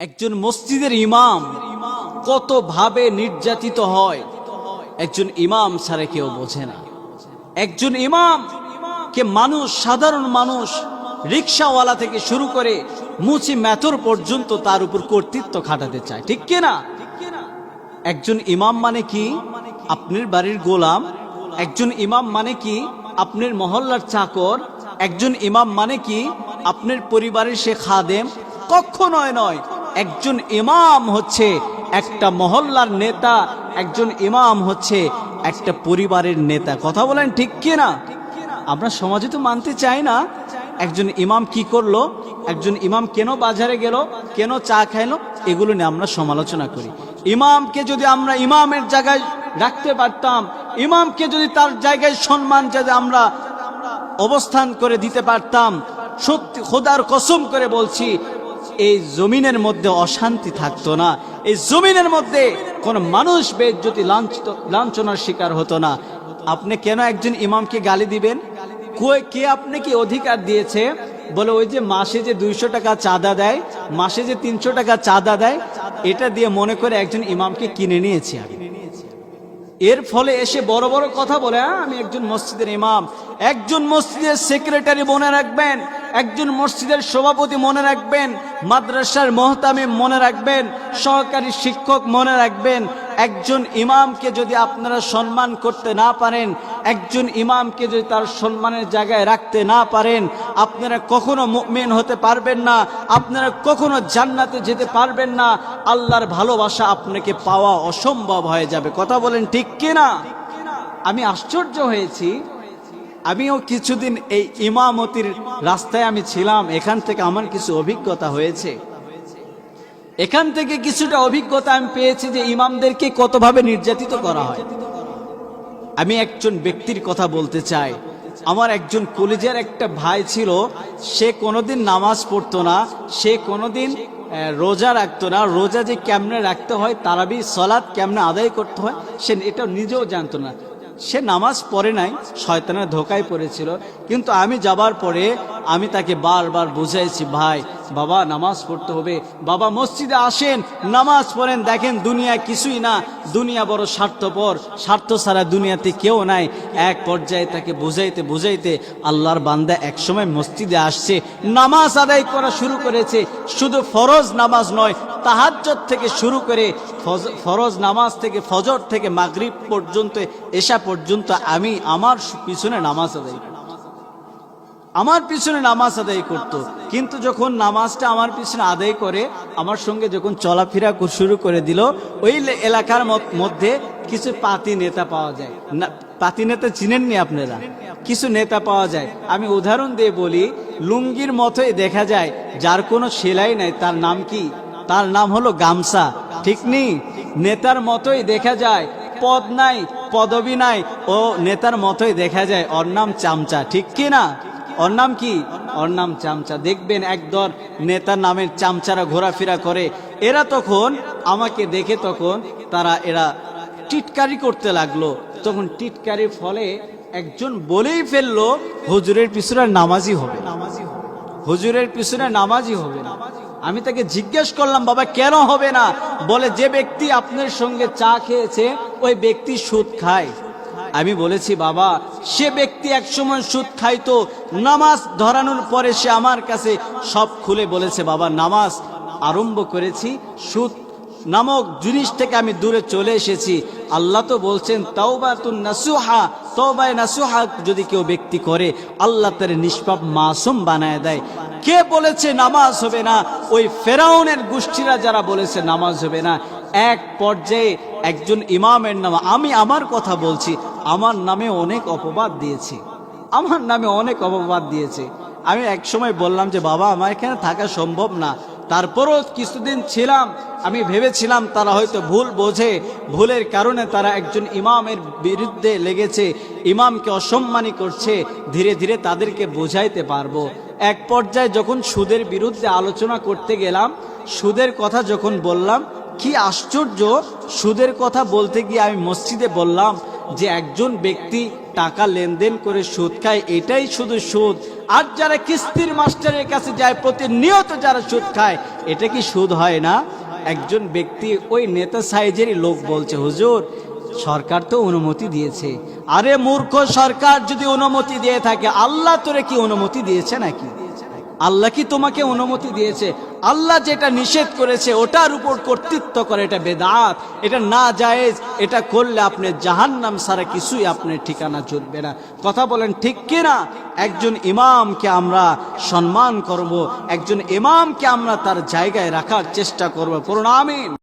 একজন মসজিদের ইমাম কত ভাবে নির্যাতিত হয়, একজন ইমাম ছাড়া কেউ বোঝে না। একজন ইমাম কে মানুষ, সাধারণ মানুষ, রিক্সাওয়ালা থেকে শুরু করে মুচি ম্যাথর পর্যন্ত তার উপর কর্তৃত্ব খাটাতে চায়। ঠিক কিনা একজন ইমাম মানে কি? আপনার বাড়ির গোলাম। একজন ইমাম মানে কি? আপনার মহল্লার চাকর। একজন ইমাম মানে কি? আপনার পরিবারের সে খাদেম। কক্ষ নয় নয় একজন ইমাম হচ্ছে একটা মহল্লার নেতা, একজন ইমাম হচ্ছে একটা পরিবারের নেতা। কথা বলেন ঠিক কি না? আমরা সমাজে তো মানতে চাই না। একজন ইমাম কি করল? একজন ইমাম কেন বাজারে গেল? কেন চা খাইলো? এগুলো নিয়ে আমরা সমালোচনা করি। ইমামকে যদি আমরা ইমামের জায়গায় রাখতে পারতাম, ইমামকে যদি তার জায়গায় সম্মান যদি আমরা অবস্থান করে দিতে পারতাম, সত্যি খোদার কসম করে বলছি এই জমিনের মধ্যে অশান্তি থাকতো না। এই জমিনের মধ্যে কোন মানুষ বেজ্জতি লাঞ্ছিত লাঞ্ছনার শিকার হতো না। আপনি কেন একজন ইমামকে গালি দিবেন? কে আপনি কি অধিকার দিয়েছে? বলে ওই যে মাসে যে দুইশো টাকা চাঁদা দেয় মাসে যে তিনশো টাকা চাঁদা দেয় এটা দিয়ে মনে করে একজন ইমামকে কিনে নিয়েছি আমি। এর ফলে এসে বড় বড় কথা বলে "হ্যাঁ, আমি একজন মসজিদের ইমাম। একজন মসজিদের সেক্রেটারি মনে রাখবেন। একজন মসজিদের সভাপতি মনে রাখবেন, মাদ্রাসার মহতামি মনে রাখবেন, সহকারী শিক্ষক মনে রাখবেন, একজন ইমামকে যদি আপনারা সম্মান করতে না পারেন, একজন ইমামকে যদি তার সম্মানের জায়গায় রাখতে না পারেন, আপনারা কখনো মুমিন হতে পারবেন না, আপনারা কখনো জান্নাতে যেতে পারবেন না, আল্লাহর ভালোবাসা আপনাকে পাওয়া অসম্ভব হয়ে যাবে। কথা বলেন ঠিক কিনা? আমি আশ্চর্য হয়েছি। আমিও কিছুদিন এই ইমামতির রাস্তায় আমি ছিলাম, এখান থেকে আমার কিছু অভিজ্ঞতা হয়েছে। এখান থেকে কিছুটা অভিজ্ঞতা আমি পেয়েছি যে ইমামদেরকে কতভাবে নির্যাতিত করা হয়। আমি একজন ব্যক্তির কথা বলতে চাই। আমার একজন কলেজের একটা ভাই ছিল, সে কোনোদিন নামাজ পড়তো না, সে কোনোদিন রোজা রাখতো না। রোজা যে কেমনে রাখতে হয়, তারাবি সলাদ কেমনে আদায় করতে হয়, সে এটা নিজেও জানতো না। সে নামাজ পড়ে নাই শয়তানের ধোকায় পড়েছিল। কিন্তু আমি যাবার পরে আমি তাকে বারবার বুঝাইছি, ভাই, বাবা, নামাজ পড়তে হবে। বাবা, মসজিদে আসেন, নামাজ পড়েন, দেখেন দুনিয়া কিছুই না। দুনিয়া বড় স্বার্থপর, স্বার্থ ছাড়া দুনিয়াতে কেউ নাই। এক পর্যায়ে তাকে বুঝাইতে বুঝাইতে আল্লাহর বান্দা একসময় মসজিদে আসছে, নামাজ আদায় করা শুরু করেছে। শুধু ফরজ নামাজ নয় তাহাজ্জত থেকে শুরু করে ফরজ নামাজ থেকে, ফজর থেকে মাগরিব পর্যন্ত এসা পর্যন্ত আমি আমার পিছনে নামাজ আদায় করি। আমার পিছনে নামাজ আদায় করত। কিন্তু যখন নামাজটা আমার পিছনে আদায় করে, আমার সঙ্গে যখন চলাফেরা শুরু করে দিল, ওই এলাকার মধ্যে কিছু পাতি নেতা পাওয়া যায়। না, পাতি নেতা চিনেননি আপনারা? কিছু নেতা পাওয়া যায়। আমি উদাহরণ দিয়ে বলি, লুঙ্গির মতোই দেখা যায়, যার কোনো সেলাই নাই, তার নাম কি? তার নাম হলো গামছা। ঠিক নেই নেতার মতোই দেখা যায়, পদ নাই, পদবি নাই, ও নেতার মতোই দেখা যায়, ওর নাম চামচা। ঠিক কি না ওর নাম কি? ওর নাম চামচা। দেখবেন একদল নেতার নামের চামচারা ঘোরাফেরা করে। এরা তখন আমাকে দেখে তখন তারা, এরা টিটকারি করতে লাগল। তখন টিটকারির ফলে একজন বলেই ফেলল, হজুরের পিছনে নামাজি হবে না। হুজুরের পিছনে নামাজি হবে না। আমি তাকে জিজ্ঞেস করলাম, বাবা, কেন হবে না? বলে, যে ব্যক্তি আপনার সঙ্গে চা খেয়েছে, ওই ব্যক্তি সুদ খায়। আমি বলেছি, বাবা, সে ব্যক্তি একসময় সুদ খাইতো, নামাজ ধরানোর পরে সে আমার কাছে সব খুলে বলেছে, বাবা, নামাজ আরম্ভ করেছি, সুদ নামক জিনিস থেকে আমি দূরে চলে এসেছি। আল্লাহ তো বলছেন তাওবা তুন নাসুহা, তওবায় নাসুহা যদি কেউ ব্যক্তি করে, আল্লাহ তার নিষ্পাপ মাসুম বানায় দেয়। কে বলেছে নামাজ হবে না? ওই ফেরাউনের গোষ্ঠীরা যারা বলেছে, নামাজ হবে না। এক পর্যায়ে একজন ইমামের নাম, আমি আমার কথা বলছি, আমার নামে অনেক অপবাদ দিয়েছি। আমার নামে অনেক অপবাদ দিয়েছে। আমি এক সময় বললাম যে, বাবা, আমার এখানে থাকা সম্ভব না। তারপরও কিছুদিন ছিলাম, আমি ভেবেছিলাম তারা হয়তো ভুল বোঝে। ভুলের কারণে তারা একজন ইমামের বিরুদ্ধে লেগেছে। ইমামকে অসম্মানী করছে। ধীরে ধীরে তাদেরকে বোঝাইতে পারব। এক পর্যায়ে যখন সুদের বিরুদ্ধে আলোচনা করতে গেলাম, সুদের কথা যখন বললাম কি আশ্চর্য? সুদের কথা বলতে গিয়ে আমি মসজিদে বললাম যে একজন ব্যক্তি টাকা লেনদেন করে সুদ খায়, এটাই শুধু সুদ। আর যারা কিস্তির মাস্টারের কাছে যায়, প্রতিনিয়ত যারা সুদ খায়, এটা কি সুদ হয় না? একজন ব্যক্তি ওই নেতা সাইজেরই লোক বলছে, হুজুর, সরকার তো অনুমতি দিয়েছে। আরে মূর্খ সরকার যদি অনুমতি দিয়ে থাকে, আল্লাহ তোরে কি অনুমতি দিয়েছে নাকি? আল্লাহ কি তোমাকে অনুমতি দিয়েছে? আল্লাহ যেটা নিষেধ করেছে, ওটার উপর কর্তৃত্ব করে, এটা বেদাত, এটা না জায়েজ, এটা করলে আপনি জাহান নাম সারা কিছুই আপনার ঠিকানা জুটবে না। কথা বলেন ঠিক কিনা? একজন ইমামকে আমরা সম্মান করব, একজন ইমামকে আমরা তার জায়গায় রাখার চেষ্টা করব। করুন আমিন।